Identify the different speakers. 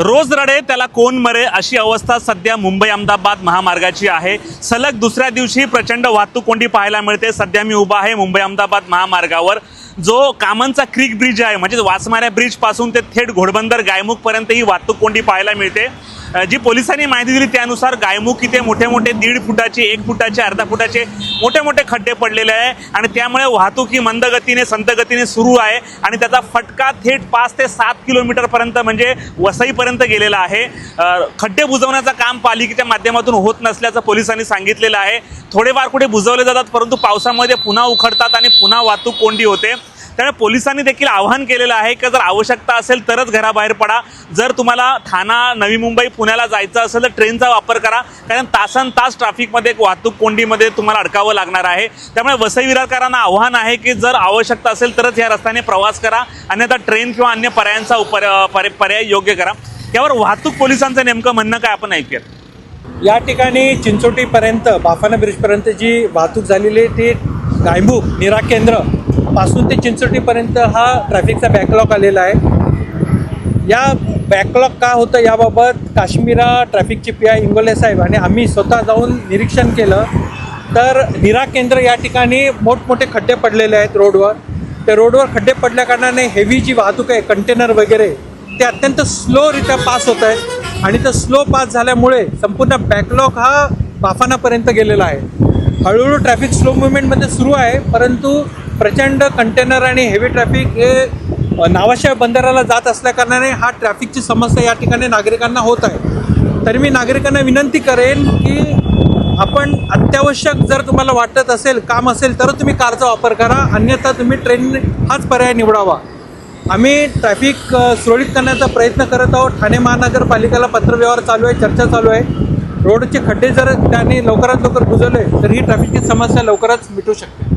Speaker 1: रोज रडे त्याला कोण मरे अशी अवस्था सध्या मुंबई अहमदाबाद महामार्गाची आहे. सलग दुसऱ्या दिवशी प्रचंड वाहतूक कोंडी पाहायला मिळते. सध्या मी उभा आहे मुंबई अहमदाबाद महामार्गावर. जो कामांचा क्रिक ब्रिज आहे म्हणजे वासमाऱ्या ब्रिजपासून ते थेट घोडबंदर गायमुख पर्यंत ही वाहतूक कोंडी पाहायला मिळते. जी पोलिसांनी माहिती दिली त्यानुसार गायमुख इथे मोठे मोठे दीड फुटाचे एक फुटाचे अर्धा फुटाचे मोठे मोठे खड्डे पडलेले आहे. आणि त्यामुळे वाहतूक ही मंद गतीने संत गतीने सुरू आहे. आणि त्याचा फटका थेट पाच ते सात किलोमीटरपर्यंत म्हणजे वसईपर्यंत गेलेला आहे. खड्डे बुजवण्याचं काम पालिकेच्या माध्यमातून होत नसल्याचं पोलिसांनी सांगितलेलं आहे. थोडेफार कुठे बुजवले जातात परंतु पावसामध्ये पुन्हा उखडतात आणि पुन्हा वाहतूक कोंडी होते. त्यामुळे पोलिसांनी देखील आवाहन केलेलं आहे की जर आवश्यकता असेल तरच घराबाहेर पडा. जर तुम्हाला ठाणा नवी मुंबई पुण्याला जायचं असेल तर ट्रेनचा वापर करा. कारण तासन तास ट्रॅफिकमध्ये वाहतूक कोंडीमध्ये तुम्हाला अडकावं लागणार आहे. त्यामुळे वसई विरारकरांना आव्हान आहे की जर आवश्यकता असेल तरच या रस्त्याने प्रवास करा. अन्यथा ट्रेन किंवा अन्य पर्यायांचा उपर पर्याय योग्य करा. यावर वाहतूक पोलिसांचं नेमकं म्हणणं काय आपण ऐकूयात
Speaker 2: या ठिकाणी चिंचोटीपर्यंत बाफाना ब्रिजपर्यंत जी वाहतूक झालेली आहे ती गायमुख निरा केंद्र पासून ते चिंचोटीपर्यंत हा ट्रॅफिकचा बॅकलॉग आलेला आहे. या बॅकलॉग का होतं याबाबत काश्मीरा ट्रॅफिकचे पी आय इंगोले साहेब आणि आम्ही स्वतः जाऊन निरीक्षण केलं. तर निरा केंद्र या ठिकाणी मोठमोठे खड्डे पडलेले आहेत रोडवर. त्या रोडवर खड्डे पडल्या कारणाने हेवी जी वाहतूक आहे कंटेनर वगैरे ते अत्यंत स्लोरित्या पास होत आहेत आणि ते स्लो पास झाल्यामुळे संपूर्ण बॅकलॉग हा बाफानापर्यंत गेलेला आहे. हळूहळू ट्रॅफिक स्लो मुवमेंटमध्ये सुरू आहे परंतु प्रचंड कंटेनर आणि हेवी ट्रॅफिक हे नावाशिवाय बंदराला जात असल्याकारणाने हा ट्रॅफिकची समस्या या ठिकाणी नागरिकांना होत आहे. तरी मी नागरिकांना विनंती करेन की आपण अत्यावश्यक जर तुम्हाला वाटत असेल काम असेल तर तुम्ही कारचा वापर करा. अन्यथा तुम्ही ट्रेन हाच पर्याय निवडावा. आम्ही ट्रॅफिक सुरळीत करण्याचा प्रयत्न करत आहोत. ठाणे महानगरपालिकेला पत्रव्यवहार चालू आहे चर्चा चालू आहे. रोडचे खड्डे जर त्यांनी लवकरात लवकर बुजवले तर ही ट्रॅफिकची समस्या लवकरच मिटू शकते.